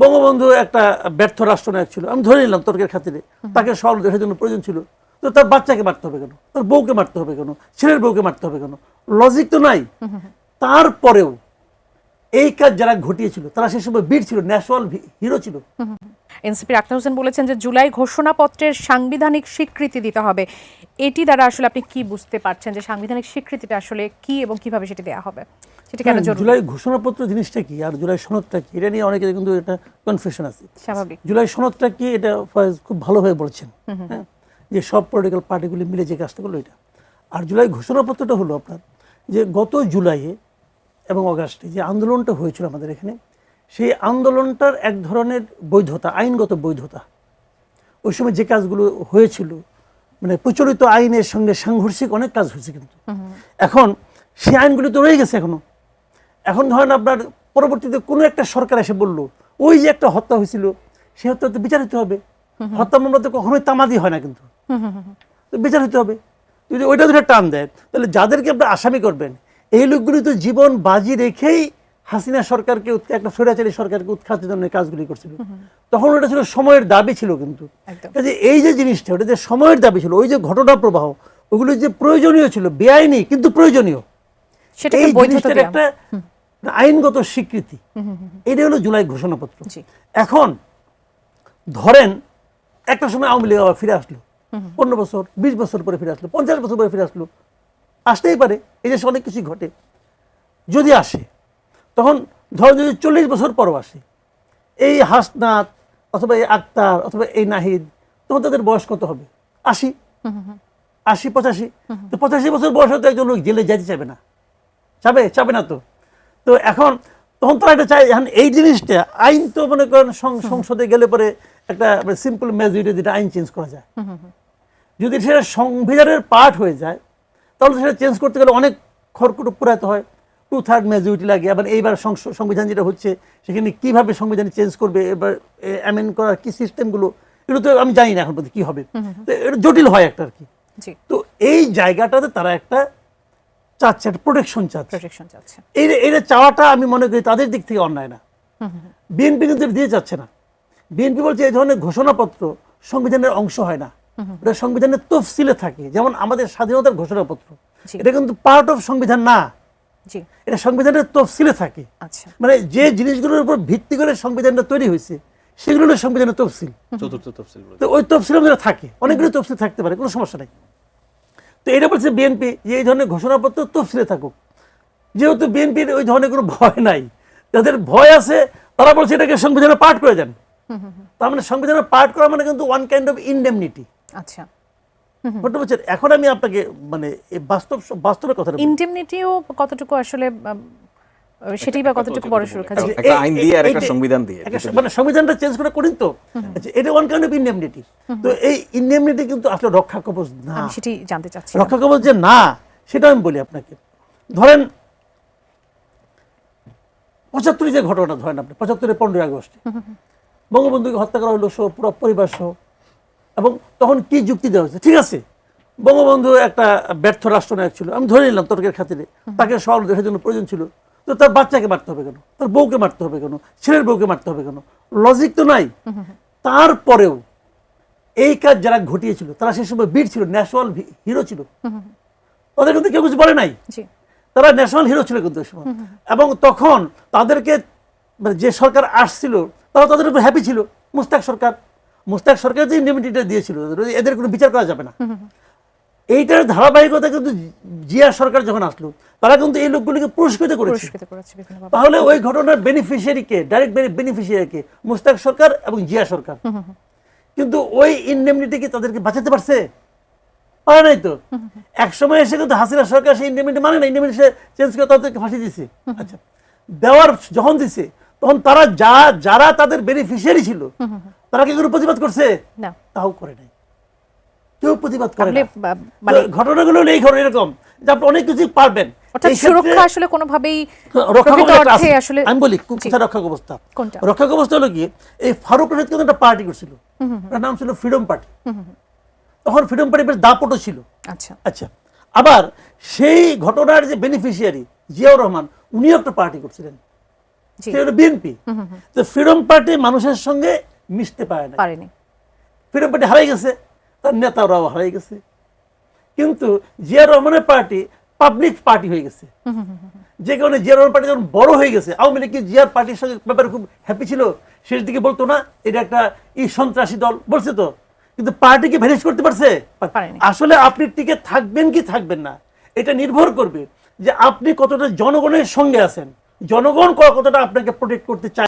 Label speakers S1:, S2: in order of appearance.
S1: বঙ্গবন্ধু একটা ব্যর্থ রাষ্ট্রনায়ক ছিল। আমি ধরে নিলাম তর্কের খাতিরে। তাকে সরল দেশের জন্য প্রয়োজন ছিল। তো তার বাচ্চাকে মারতে হবে কেন? তার বউকে মারতে হবে কেন? ছেলের বউকে মারতে হবে কেন? লজিক তো নাই। তারপরেও এই কাজ যারা ঘটিয়েছিল তারা সেই সময় বীর ছিল ন্যাশনাল হিরো ছিল।
S2: এনসিপির আক্তার হোসেন বলেছেন যে জুলাই ঘোষণাপত্রের সাংবিধানিক স্বীকৃতি দিতে হবে। এটি দ্বারা আসলে আপনি কি বুঝতে পারছেন যে সাংবিধানিক স্বীকৃতিটা আসলে কি এবং কীভাবে সেটি দেওয়া হবে? সেটি কেন জরুরি?
S1: জুলাই ঘোষণাপত্র জিনিসটা কি? আর জুলাই সনদটা কি? এটা নিয়ে অনেকের কিন্তু এটা কনফিউশন আছে।
S2: স্বাভাবিক।
S1: জুলাই সনদটা কি? এটা ফয়েজ খুব ভালোভাবে বলছেন। হ্যাঁ? যে সব পলিটিক্যাল পার্টিগুলি মিলে যে কাজটা করল এটা। আর জুলাই ঘোষণাপত্রটা হলো আপনার যে গত জুলাইয়ে এবং অগাস্টে যে আন্দোলনটা হয়েছিল আমাদের এখানে সেই আন্দোলনটার এক ধরনের বৈধতা আইনগত বৈধতা। ওই সময় যে কাজগুলো হয়েছিল মানে প্রচলিত আইনের সঙ্গে সাংঘর্ষিক অনেক কাজ হয়েছে কিন্তু। এখন সেই আইনগুলি তো রয়ে গেছে এখনও। এখন ধরেন আপনার পরবর্তীতে কোনো একটা সরকার এসে বলল ওই যে একটা হত্যা হয়েছিল সে হত্যা তো বিচার হতে হবে। হত্যা মামলা তো কখনোই তামাদি হয় না কিন্তু। বিচার হতে হবে। যদি ওইটা ধরে টান দেয় তাহলে যাদেরকে আপনি আসামি করবেন এই লোকগুলি তো জীবন বাজি রেখেই হাসিনা সরকারকে একটা স্বৈরাচারী সরকারকে উৎখাতের জন্য কাজগুলি করছিল। তখন ওটা ছিল সময়ের দাবি ছিল কিন্তু। কাজে এই যে জিনিসটা ওটা যে সময়ের দাবি ছিল ওই যে ঘটনা প্রবাহ ওগুলো যে প্রয়োজনীয় ছিল বেআইনি কিন্তু প্রয়োজনীয়। এই জিনিসটার একটা আইনগত স্বীকৃতি। এটা হলো জুলাই ঘোষণাপত্র। এখন ধরেন একটা সময় আওয়ামী লীগ আবার ফিরে আসলো। পনেরো বছর বিশ বছর পরে ফিরে আসলো পঞ্চাশ বছর পরে ফিরে আসলো। আসতেই পারে এই দেশে অনেক কিছু ঘটে। যদি আসে তখন ধরো যদি চল্লিশ বছর পরও আসে এই হাসনাত অথবা এই আক্তার অথবা এই নাহিদ তখন তাদের বয়স কত হবে? আশি। আশি পঁচাশি। তো পঁচাশি বছর বয়স হতে একজন লোক জেলে যাইতে চাবে না। চাবে চাবে না তো? তো এখন তখন তারা এটা চায় এখন এই জিনিসটা আইন তো মনে করেন সংসদে গেলে পরে একটা সিম্পল মেজরিটি যেটা আইন চেঞ্জ করা যায়। যদি সেটা সংবিধানের পার্ট হয়ে যায় তাহলে সেটা চেঞ্জ করতে গেলে অনেক খড়কুটো পুরাতে হয়। টু থার্ড মেজরিটি লাগে আবার এইবার সংবিধান যেটা হচ্ছে সেখানে কীভাবে সংবিধান চেঞ্জ করবে এবার অ্যামেন্ড করার কি সিস্টেমগুলো এগুলো তো আমি জানি না এখন পর্যন্ত কি হবে। তো এটা জটিল হয় একটা আর কি। তো এই জায়গাটাতে তারা একটা চাচ্ছে একটা প্রোটেকশন চাচ্ছে
S2: প্রোটেকশন চাচ্ছে
S1: এই এটা চাওয়াটা আমি মনে করি তাদের দিক থেকে অন্যায় না। বিএনপি কিন্তু দিয়ে যাচ্ছে না। বিএনপি বলছে এই ধরনের ঘোষণাপত্র সংবিধানের অংশ হয় না। এটা সংবিধানের তফসিলে থাকে। যেমন আমাদের স্বাধীনতার ঘোষণাপত্র। এটা কিন্তু পার্ট অফ সংবিধান না। এটা সংবিধানের তফসিলে থাকে।
S2: আচ্ছা।
S1: মানে যে জিনিসগুলোর উপর ভিত্তি করে সংবিধানটা তৈরি হয়েছে সেগুলো সংবিধানের তফসিল।
S3: চতুর্থ তফসিল
S1: তো ওই তফসিলের মধ্যে থাকে। অনেকগুলো তফসিল থাকতে পারে কোনো সমস্যা নেই। তো এটা বলছে বিএনপি যে এই ধরনের ঘোষণাপত্র তফসিলে থাকুক। যেহেতু বিএনপির ওই ধরনের কোনো ভয় নাই যাদের ভয় আছে তারা বলছে এটাকে সংবিধানে পাঠ করে দেন। তার মানে সংবিধানে পাঠ করা মানে কিন্তু ওয়ান কাইন্ড অফ ইনডেমনিটি
S2: আচ্ছা।
S1: বুঝতে পারছেন? এখন আমি আপনাকে মানে বাস্তব বাস্তবের কথা
S2: ইনডেমনিটিও কতটুকু আসলে সেটাই বা কতটুকু বড় সুরক্ষা
S3: একটা আইন দিয়ে আর একটা সংবিধান দিয়ে
S1: মানে সংবিধানটা চেঞ্জ করে করেন তো। আচ্ছা, এটা ওয়ান কাইন্ড অফ ইনডেমনিটি তো এই ইনডেমনিটি কিন্তু আসলে রক্ষা কবচ না।
S2: আমি সেটি জানতে চাচ্ছি
S1: রক্ষা কবচ যে না সেটা আমি বলি আপনাকে। ধরেন পঁচাত্তরে যে ঘটনা ধরেন আপনি পঁচাত্তরের পনেরোই আগস্ট। বঙ্গবন্ধুকে হত্যা করা হলো সহ পুরো পরিবার সহ। এবং তখন কি যুক্তি দেওয়া হয়েছে? ঠিক আছে বঙ্গবন্ধু একটা ব্যর্থ রাষ্ট্রনায়ক ছিল। আমি ধরে নিলাম তর্কের খাতিরে। তাকে সরল দেশের জন্য প্রয়োজন ছিল। তো তার বাচ্চাকে মারতে হবে কেন? তার বউকে মারতে হবে কেন? ছেলের বউকে মারতে হবে কেন? লজিক তো নাই। তারপরেও এই কাজ যারা ঘটিয়েছিল তারা সেই সময় বীর ছিল ন্যাশনাল হিরো ছিল। তাদের কিন্তু কেউ কিছু বলে নাই। তারা ন্যাশনাল হিরো ছিল কিন্তু সময়। এবং তখন তাদেরকে মানে যে সরকার আসছিল তারা তাদের উপর হ্যাপি ছিল। মুস্তাক সরকার। মুস্তাক সরকার যে ইন্ডিমিটিটা দিয়েছিল এদের কোনো বিচার করা যাবে না। এইটার ধারাবাহিকতা কিন্তু জিয়া সরকার যখন আসলো তারা কিন্তু এই লোকগুলিকে পুরস্কৃত করেছে। তাহলে ওই ঘটনার বেনিফিশিয়ারিকে ডাইরেক্ট বেনিফিশিয়ারিকে মুস্তাক সরকার এবং জিয়া সরকার। কিন্তু ওই ইন্ডেমনিটি কি তাদেরকে বাঁচাতে পারছে? পারে নাই তো। এক সময় এসে কিন্তু হাসিনা সরকার সেই ইন্ডেমনিটি মানে না ইন্ডেমনিটি চেঞ্জ করে তাদেরকে ফাঁসি দিছে। আচ্ছা দেওয়ার যখন দিছে তখন তারা যা যারা তাদের বেনিফিশিয়ারি ছিল তারা কি কোনো প্রতিবাদ করছে?
S2: না।
S1: তাও করে নাই। কেউ প্রতিবাদ করে
S2: মানে
S1: ঘটনাগুলো নেই ঘটনা এরকম যে আপনি অনেক কিছু পারবেন।
S2: অর্থাৎ সুরক্ষা আসলে কোনোভাবেই
S1: রক্ষা।
S2: আসলে
S1: আমি বলি
S2: জি।
S1: রক্ষা
S2: কোনটা?
S1: রক্ষা ব্যবস্থা হলো কি এই ফারুক রশিদ কিন্তু একটা পার্টি করছিল। তার নাম ছিল ফ্রিডম পার্টি তখন ফ্রিডম পার্টি বেশ দাপটও ছিল।
S2: আচ্ছা।
S1: আচ্ছা। আবার সেই ঘটনার যে বেনিফিশিয়ারি জিয়াউর রহমান উনিও একটা পার্টি করছিলেন। হলো বিএনপি তো ফ্রিডম পার্টি মানুষের সঙ্গে মিশতে পারে না
S2: পারেনি।
S1: ফ্রিডম পার্টি হারাই গেছে। তার নেতারাও হারাই গেছে। কিন্তু জিয়া রহমানের পার্টি পাবলিক পার্টি হয়ে গেছে। যে কারণে জিয়া রহমান পার্টি যখন বড় হয়ে গেছে আওয়ামী লীগ কি জিয়ার পার্টির সঙ্গে ব্যাপারে খুব হ্যাপি ছিল শেষ দিকে বলতো না এটা একটা ই সন্ত্রাসী দল বলছে তো কিন্তু পার্টিকে ভ্যানিশ করতে পারছে? আসলে আপনি টিকে থাকবেন কি থাকবেন না এটা নির্ভর করবে যে আপনি কতটা জনগণের সঙ্গে আছেন। জনগণ কতটা আপনাকে প্রোটেক্ট করতে চায়